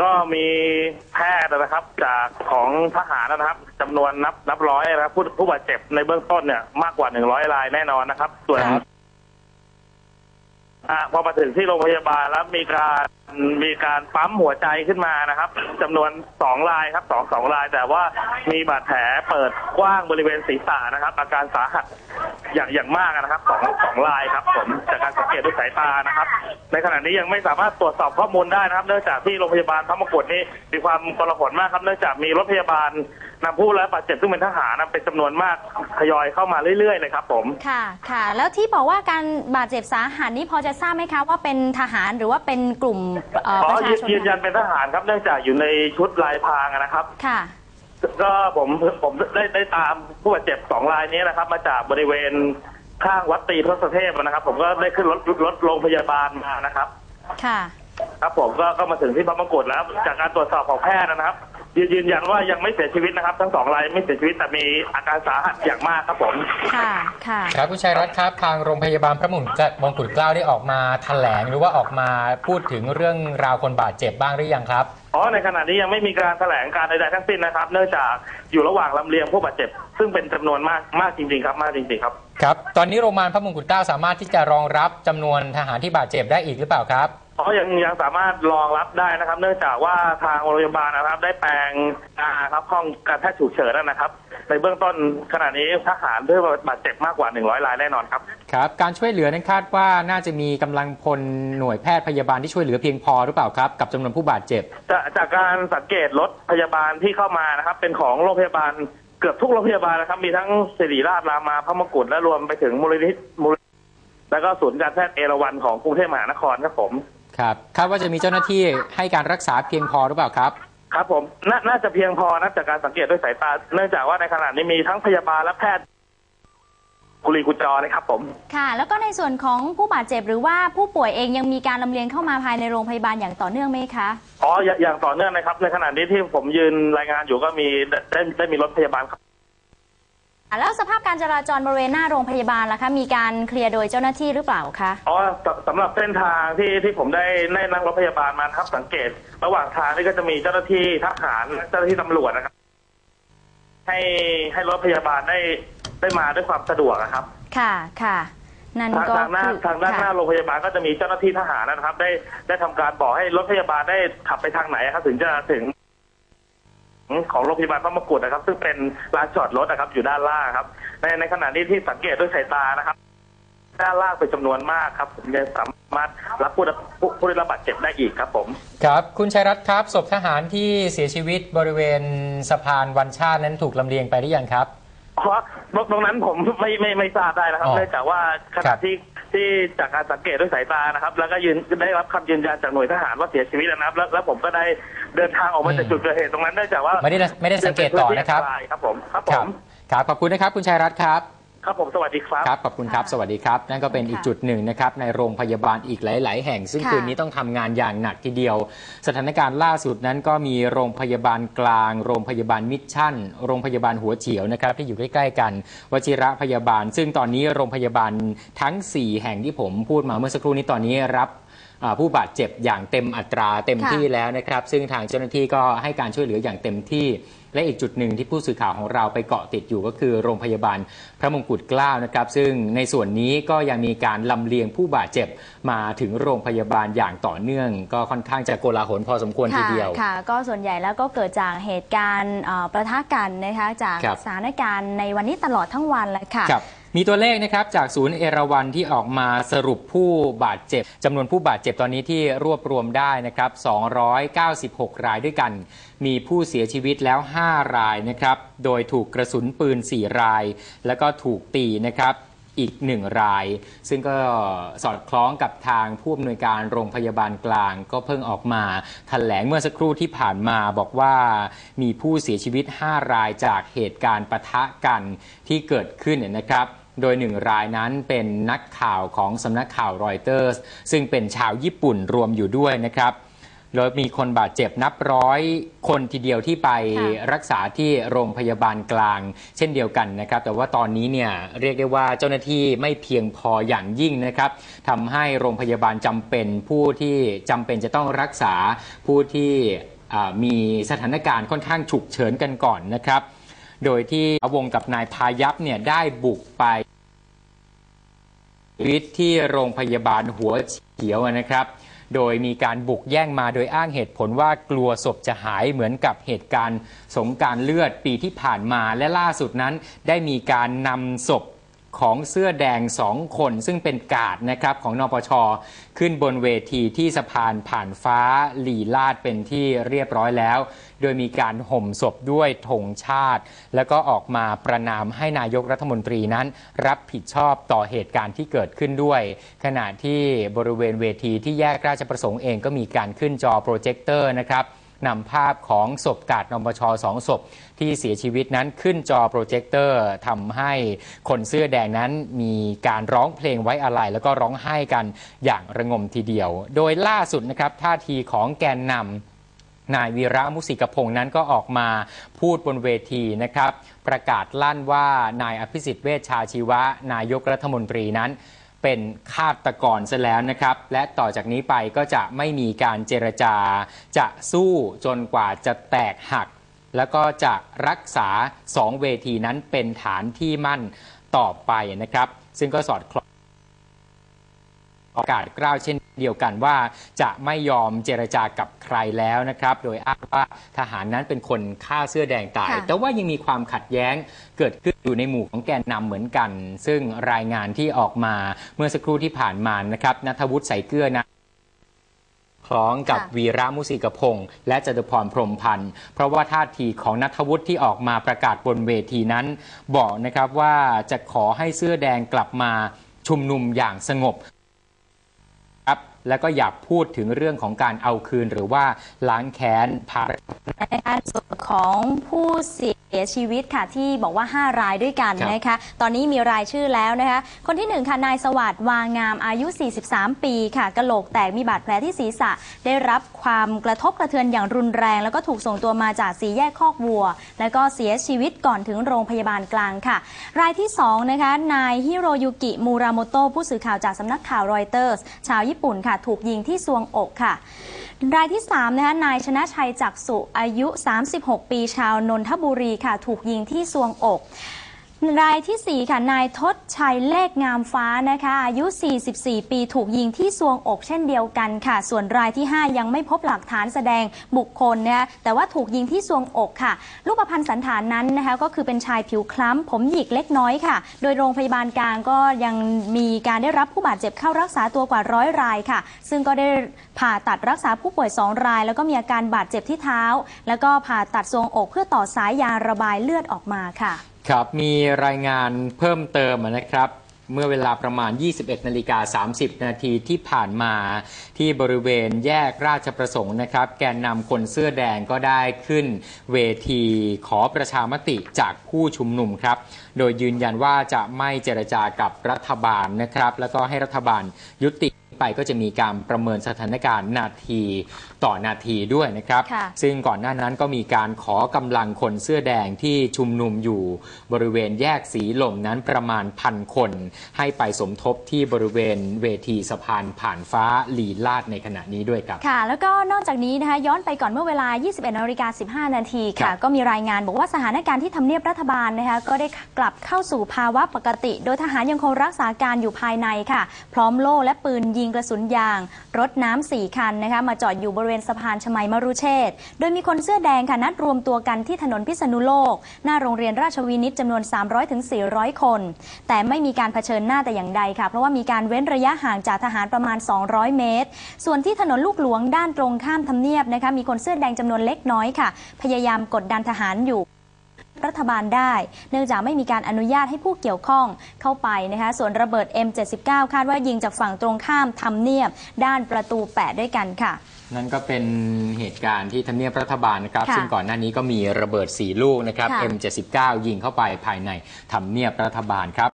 ก็มีแพทย์นะครับ จากของทหารนะครับจำนวนนับนับร้อยนะครับผู้ผู้บาดเจ็บในเบื้องต้นเนี่ยมากกว่าหนึ่งร้อยรายแน่นอนนะครับ ส่วนครับ อ่าพอมาถึงที่โรงพยาบาลแล้วมีการมีการปั๊มหัวใจขึ้นมานะครับจำนวนสองรายครับสองสองราย แต่ว่ามีบาดแผลเปิดกว้างบริเวณศีรษะนะครับ อาการสาหัสอย่างอย่างมากนะครับสองสองรายครับ ผมจากการสังเกตด้วยสายตานะครับ ในขณะนี้ยังไม่สามารถตรวจสอบข้อมูลได้นะครับ เนื่องจากที่โรงพยาบาลพระมงกุฎนี่มีความกลาหนมากครับ เนื่องจากมีรถพยาบาลนำผู้และบาดเจ็บซึ่งเป็นทหารนะเป็นจำนวนมากทยอยเข้ามาเรื่อยๆเลยครับผม ค่ะค่ะ แล้วที่บอกว่าการบาดเจ็บสาหัสนี่พอจะทราบไหมคะว่าเป็นทหารหรือว่าเป็นกลุ่มเอ่อขอประชายืนชนยืนยันเป็นทหารครับเนื่องจากอยู่ในชุดลายพรางอะนะครับ ค่ะ ก็ผมผมได้ได้ตามผู้บาดเจ็บสองรายนี้นะครับ มาจากบริเวณข้างวัดตรีทศเทพนะครับ ผมก็ได้ขึ้นรถรถโรงพยาบาลมานะครับ ค่ะ ครับผมก็ก็มาถึงที่พระมงกุฎแล้ว จากการตรวจสอบของแพทย์นะครับ ยืนยืนยันว่ายังไม่เสียชีวิตนะครับ ทั้งสองรายไม่เสียชีวิตแต่มีอาการสาหัสอย่างมากครับผมค่ะค่ะ ครับคุณชัยรัตน์ครับทางโรงพยาบาลพระมงกุฎมงกุฎเกล้าได้ออกมาแถลงหรือว่าออกมาพูดถึงเรื่องราวคนบาดเจ็บบ้างหรือยังครับอ๋อในขณะนี้ยังไม่มีการแถลงการใดๆทั้งสิ้นนะครับ เนื่องจากอยู่ระหว่างลำเลียงผู้บาดเจ็บ ซึ่งเป็นจำนวนมากมากจริงๆครับมากจริงๆครับครับ ตอนนี้โรงพยาบาลพระมงกุฎเกล้าสามารถที่จะรองรับจำนวนทหารที่บาดเจ็บได้อีกหรือเปล่าครับ เพราะยังยังสามารถรองรับได้นะครับ เนื่องจากว่าทางโรงพยาบาลนะครับ ได้แปลงอาครับห้องการแพทย์ฉุกเฉินนะครับ ในเบื้องต้นขณะนี้ทหารด้วยบาดเจ็บมากกว่า 100รายแน่นอนครับครับการช่วยเหลือนั้นคาดว่าน่าจะมีกำลังพลหน่วยแพทย์พยาบาลที่ช่วยเหลือเพียงพอหรือเปล่าครับ กับจำนวนผู้บาดเจ็บจากจากการสังเกตรถพยาบาลที่เข้ามานะครับ เป็นของโรงพยาบาลเกือบทุกโรงพยาบาลนะครับ มีทั้งศิริราชรามาพระมงกุฎและรวมไปถึงมูลนิธิมูลนิธิแล้วก็ศูนย์การแพทย์เอราวัณของกรุงเทพมหานครครับผม ครับคาดว่าจะมีเจ้าหน้าที่ให้การรักษาเพียงพอหรือเปล่าครับ ครับผมนาน่าจะเพียงพอนะจากการสังเกตด้วยสายตา เนื่องจากว่าในขณะนี้มีทั้งพยาบาลและแพทย์กุลีกุจอเลยครับผม ค่ะ แล้วก็ในส่วนของผู้บาดเจ็บหรือว่าผู้ป่วยเองยังมีการลำเลียงเข้ามาภายในโรงพยาบาลอย่างต่อเนื่องไหมคะ อ๋อ อย่าอย่างต่อเนื่องนะครับ ในขณะนี้ที่ผมยืนรายงานอยู่ก็มีได้ได้ได้มีรถพยาบาลครับ แล้วสภาพการจราจรบริเวณหน้าโรงพยาบาลล่ะคะ มีการเคลียร์โดยเจ้าหน้าที่หรือเปล่าคะ อ๋อสสำหรับเส้นทางที่ที่ผมได้ได้นั่งรถพยาบาลมานะครับสังเกต ระหว่างทางนี่ก็จะมีเจ้าหน้าที่ทหารและเจ้าหน้าที่ตำรวจนะครับ ให้ให้รถพยาบาลได้ได้มาด้วยความสะดวกนะครับ ค่ะ ค่ะ นั่นทางก็ทางหน้าคือทางด้านหน้าค่ะโรงพยาบาลก็จะมีเจ้าหน้าที่ทหารนะครับ ได้ได้ทำการบอกให้รถพยาบาลได้ขับไปทางไหนครับ ถึงจะถึง ของโรงพยาบาลพระมงกุฎนะครับ ซึ่งเป็นลานจอดรถนะครับ อยู่ด้านล่างครับ ในในขณะนี้ที่สังเกตด้วยสายตานะครับ ด้านล่างเป็นจำนวนมากครับผมยังสามารถรับผู้ผู้ผู้ได้รับบาดเจ็บได้อีกครับผม ครับ คุณชัยรัตน์ครับศพทหารที่เสียชีวิตบริเวณสะพานวันชาตินั้นถูกลำเลียงไปหรือยังครับ เพราะตรงนั้นผมไม่ไม่ไม่ทราบได้นะครับอ๋อเนื่องจากว่าขครัณะบ ที่ ที่จากการสังเกตด้วยสายตานะครับ แล้วก็ยืนได้รับคำยืนยันจากหน่วยทหารว่าเสียชีวิตแล้วนะครับแล้วแล้วผมก็ได้เดินทางออกมาจากจุดเกิดเหตุตรงนั้นเนื่องจากว่าไม่ได้ไม่ได้สังเกตต่อนะครับใช่ครับผมครับผครับมครับขอบคุณนะครับคุณชัยรัตน์ครับ ครับผมสวัสดีครับ ครับขอบคุณครับ สวัสดีครับ นั่นก็เป็นอีกจุดหนึ่งนะครับในโรงพยาบาลอีกหลาย ๆ แห่ง ซึ่งค่ะ คืนนี้ต้องทำงานอย่างหนักทีเดียว สถานการณ์ล่าสุดนั้นก็มีโรงพยาบาลกลาง โรงพยาบาลมิชชั่น โรงพยาบาลหัวเฉียวนะครับที่อยู่ใกล้ ๆ กันวชิระพยาบาล ซึ่งตอนนี้โรงพยาบาลทั้ง 4 แห่งที่ผมพูดมาเมื่อสักครู่นี้ตอนนี้รับอ่าผู้บาดเจ็บอย่างเต็มอัตราเต็มค่ะ ที่แล้วนะครับ ซึ่งทางเจ้าหน้าที่ก็ให้การช่วยเหลืออย่างเต็มที่ และอีกจุดหนึ่งที่ผู้สื่อข่าวของเราไปเกาะติดอยู่ก็คือโรงพยาบาลพระมงกุฎเกล้านะครับ ซึ่งในส่วนนี้ก็ยังมีการลำเลียงผู้บาดเจ็บมาถึงโรงพยาบาลอย่างต่อเนื่อง ก็ค่อนข้างจะโกลาหลพอสมควรทีค่ะเดียวค่ะ ก็ส่วนใหญ่แล้วก็เกิดจากเหตุการณ์เอ่อประทะกันนะคะจากครับสถานการณ์ในวันนี้ตลอดทั้งวันเลยค่ะครับ มีตัวเลขนะครับจากศูนย์เอราวันที่ออกมาสรุปผู้บาดเจ็บจำนวนผู้บาดเจ็บตอนนี้ที่รวบรวมได้นะครับ 296 รายด้วยกัน มีผู้เสียชีวิตแล้ว 5 รายนะครับ โดยถูกกระสุนปืน 4 ราย แล้วก็ถูกตีนะครับอีกหนึ่งราย ซึ่งก็สอดคล้องกับทางผู้อำนวยการโรงพยาบาลกลาง ก็เพิ่งออกมาแถลงเมื่อสักครู่ที่ผ่านมาบอกว่ามีผู้เสียชีวิต 5 รายจากเหตุการณ์ปะทะกันที่เกิดขึ้นนะครับ โดยหนึ่งรายนั้นเป็นนักข่าวของสำนักข่าวรอยเตอร์สซึ่งเป็นชาวญี่ปุ่นรวมอยู่ด้วยนะครับโดยมีคนบาดเจ็บนับร้อยคนทีเดียวที่ไปรักษาที่โรงพยาบาลกลาง เช่นเดียวกันนะครับ แต่ว่าตอนนี้เนี่ยเรียกได้ว่าเจ้าหน้าที่ไม่เพียงพออย่างยิ่งนะครับทำให้โรงพยาบาลจำเป็นผู้ที่จำเป็นจะต้องรักษาผู้ที่มีสถานการณ์ค่อนข้างฉุกเฉินกันก่อนนะครับ โดยที่วงกับนายพายัพเนี่ยได้บุกไป ชีวิตที่โรงพยาบาลหัวเขียวนะครับ โดยมีการบุกแย่งมาโดยอ้างเหตุผลว่ากลัวศพจะหายเหมือนกับเหตุการณ์สงการเลือดปีที่ผ่านมาและล่าสุดนั้น ได้มีการนำศพ ของเสื้อแดงสองคน ซึ่งเป็นกาดนะครับของนปช ขึ้นบนเวทีที่สะพานผ่านฟ้าหลีลาดเป็นที่เรียบร้อยแล้ว โดยมีการห่มศพด้วยธงชาติ แล้วก็ออกมาประนามให้นายกรัฐมนตรีนั้น รับผิดชอบต่อเหตุการณ์ที่เกิดขึ้นด้วย ขณะที่บริเวณเวทีที่แยกราชประสงค์เองก็มีการขึ้นจอโปรเจคเตอร์นะครับ นำภาพของศพกาดนปชสองศพ ที่เสียชีวิตนั้นขึ้นจอโปรเจคเตอร์ทำให้คนเสื้อแดงนั้นมีการร้องเพลงไว้อาลัยแล้วก็ร้องไห้กันอย่างระงมทีเดียว โดยล่าสุดนะครับท่าทีของแกนนำนายวีระมุสิกพงษ์นั้นก็ออกมาพูดบนเวทีนะครับ ประกาศลั่นว่านายอภิสิทธิ์เวชชาชีวะ นายกรัฐมนตรีนั้น เป็นฆาตกรซะแล้วนะครับ และต่อจากนี้ไปก็จะไม่มีการเจรจา จะสู้จนกว่าจะแตกหัก แล้วก็จะรักษาสองเวทีนั้นเป็นฐานที่มั่นต่อไปนะครับ ซึ่งก็สอดคล้อง โอกาสกล้าวเช่นเดียวกันว่าจะไม่ยอมเจรจากับใครแล้วนะครับ โดยอ้างว่าทหารนั้นเป็นคนฆ่าเสื้อแดงตายค่ะแต่ว่ายังมีความขัดแย้งเกิดขึ้นอยู่ในหมู่ของแกนนำเหมือนกัน ซึ่งรายงานที่ออกมาเมื่อสักครู่ที่ผ่านมานะครับนัทวุฒิใส่เกลือนะคล้องกับค่ะวีระมุสิกพงษ์และจตุพรพรหมพันธ์เพราะว่าท่าทีของนัทวุฒิที่ออกมาประกาศบนเวทีนั้น บอกนะครับว่าจะขอให้เสื้อแดงกลับมาชุมนุมอย่างสงบครับ แล้วก็อยากพูดถึงเรื่องของการเอาคืนหรือว่าล้างแค้นพานะคะส่วนของผู้เสียชีวิตค่ะที่บอกว่า 5 รายด้วยกันครับนะคะ ตอนนี้มีรายชื่อแล้วนะคะ คนที่ 1 ค่ะนายสวัสดิ์วางามอายุ 43 ปีค่ะกะโหลกแตกมีบาดแผลที่ศีรษะ ได้รับความกระทบกระเทือนอย่างรุนแรง แล้วก็ถูกส่งตัวมาจากสีแยกคอกวัว แล้วก็เสียชีวิตก่อนถึงโรงพยาบาลกลางค่ะ รายที่2นะคะนายฮิโรยุกิมูราโมโตะผู้สื่อข่าวจากสำนักข่าวรอยเตอร์สชาวญี่ปุ่นค่ะ ถูกยิงที่ซวงอกค่ะ รายที่3นะคะนายชนะชัยจักสุอายุ 36 ปีชาวนนทบุรีค่ะ ถูกยิงที่ซวงอก รายทีสี่ 4 ค่ะ นายทศชัยเลขงามฟ้านะคะ อายุ 44 ปีถูกยิงที่ซวงอกเช่นเดียวกันค่ะ ส่วนรายที่ 5 ยังไม่พบหลักฐานแสดงบุคคลนะคะแต่ว่าถูกยิงที่ซวงอกค่ะ รูปพรรณสันฐานนั้นนะคะก็คือเป็นชายผิวคล้ำ ผมหยิกเล็กน้อยค่ะ โดยโรงพยาบาลกลางก็ยังมีการได้รับผู้บาดเจ็บเข้ารักษาตัวกว่าร้อยรายค่ะ ซึ่งก็ได้ผ่าตัดรักษาผู้ป่วย 2 ราย แล้วก็มีอาการบาดเจ็บที่เท้า แล้วก็ผ่าตัดทรวงอกเพื่อต่อสายยาระบายเลือดออกมาค่ะ ครับมีรายงานเพิ่มเติมนะครับเมื่อเวลาประมาณ 21 นาฬิกา 30 นาทีที่ผ่านมาที่บริเวณแยกราชประสงค์นะครับ แกนนำคนเสื้อแดงก็ได้ขึ้นเวทีขอประชามติจากผู้ชุมนุมครับ โดยยืนยันว่าจะไม่เจรจากับรัฐบาลนะครับ แล้วก็ให้รัฐบาลยุติ ไปก็จะมีการประเมินสถานการณ์นาทีต่อนาทีด้วยนะครับค่ะซึ่งก่อนหน้านั้นก็มีการขอกำลังคนเสื้อแดงที่ชุมนุมอยู่บริเวณแยกสีลมนั้นประมาณพันคน ให้ไปสมทบที่บริเวณเวทีสะพานผ่านฟ้าลีลาดในขณะนี้ด้วยครับค่ะ แล้วก็นอกจากนี้นะคะย้อนไปก่อนเมื่อเวลา 21นาฬิกา15 นาทีครัค่ะบก็มีรายงานบอกว่าสถานการณ์ที่ทำเนียบรัฐบาลนะคะก็ได้กลับเข้าสู่ภาวะปกติ โดยทหารยังคงรักษาการอยู่ภายในค่ะ พร้อมโล่และปืนยิงกระสุนยาง รถน้ำสี่คันนะคะมาจอดอยู่บริเวณสะพานชมัยมรุเชษโดยมีคนเสื้อแดงค่ะนัดรวมตัวกันที่ถนนพิษณุโลก หน้าโรงเรียนราชวินิตจำนวน 300-400คน แต่ไม่มีการเผชิญหน้าแต่อย่างใดค่ะเพราะว่ามีการเว้นระยะห่างจากทหารประมาณ 200 เมตร ส่วนที่ถนนลูกหลวงด้านตรงข้ามทำเนียบนะคะมีคนเสื้อแดงจำนวนเล็กน้อยค่ะ พยายามกดดันทหารอยู่ รัฐบาลได้ เนื่องจากไม่มีการอนุญาตให้ผู้เกี่ยวข้องเข้าไปนะคะส่วนระเบิด M79 คาดว่ายิงจากฝั่งตรงข้ามทำเนียบ ด้านประตู 8 ด้วยกันค่ะนั่นก็เป็นเหตุการณ์ที่ทำเนียบรัฐบาลนะครับค่ะซึ่งก่อนหน้านี้ก็มีระเบิด 4 ลูกนะครับค่ะ M79 ยิงเข้าไปภายในทำเนียบรัฐบาลครับ